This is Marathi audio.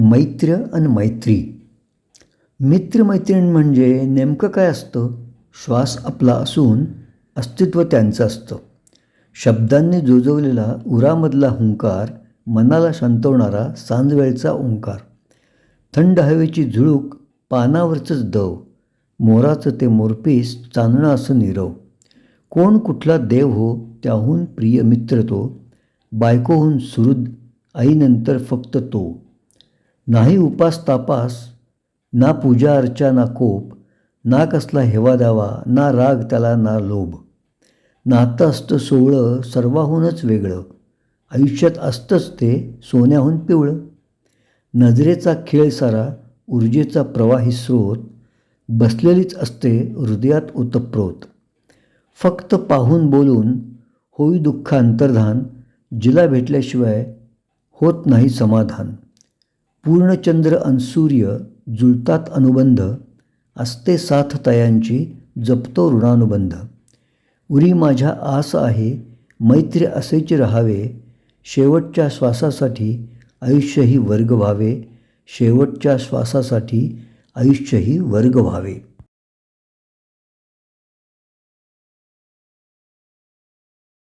मैत्र आणि मैत्री. मित्रमैत्रीण म्हणजे नेमकं काय असतं? श्वास आपला असून अस्तित्व त्यांचं असतं. शब्दांनी जोजवलेला उरामधला हुंकार मनाला शांतवणारा सांजवेळचा ओंकार. थंड हवेची झुळूक पानावरचंच दव. मोराचं ते मोरपीस चांदणं असं निरव. कोण कुठला देव हो त्याहून प्रिय मित्र तो. बायकोहून सुहृद आईनंतर फक्त तो. नाही उपास तापास ना पूजा अर्चा ना कोप ना कसला हेवा दावा ना राग त्याला ना लोभ. नातं असतं सोहळं सर्वाहूनच वेगळं. आयुष्यात असतंच ते सोन्याहून पिवळं. नजरेचा खेळ सारा ऊर्जेचा प्रवाही स्रोत बसलेलीच असते हृदयात उतप्रोत. फक्त पाहून बोलून होई दुःख अंतर्धान जिला भेटल्याशिवाय होत नाही समाधान. पूर्णचंद्र अनसूर्य जुळतात अनुबंध असते साथ तयांची जपतो ऋणानुबंध. उरी माझ्या आस आहे मैत्री असेच राहावे शेवटच्या श्वासासाठी आयुष्यही वर्ग व्हावे शेवटच्या श्वासासाठी आयुष्यही वर्ग व्हावे.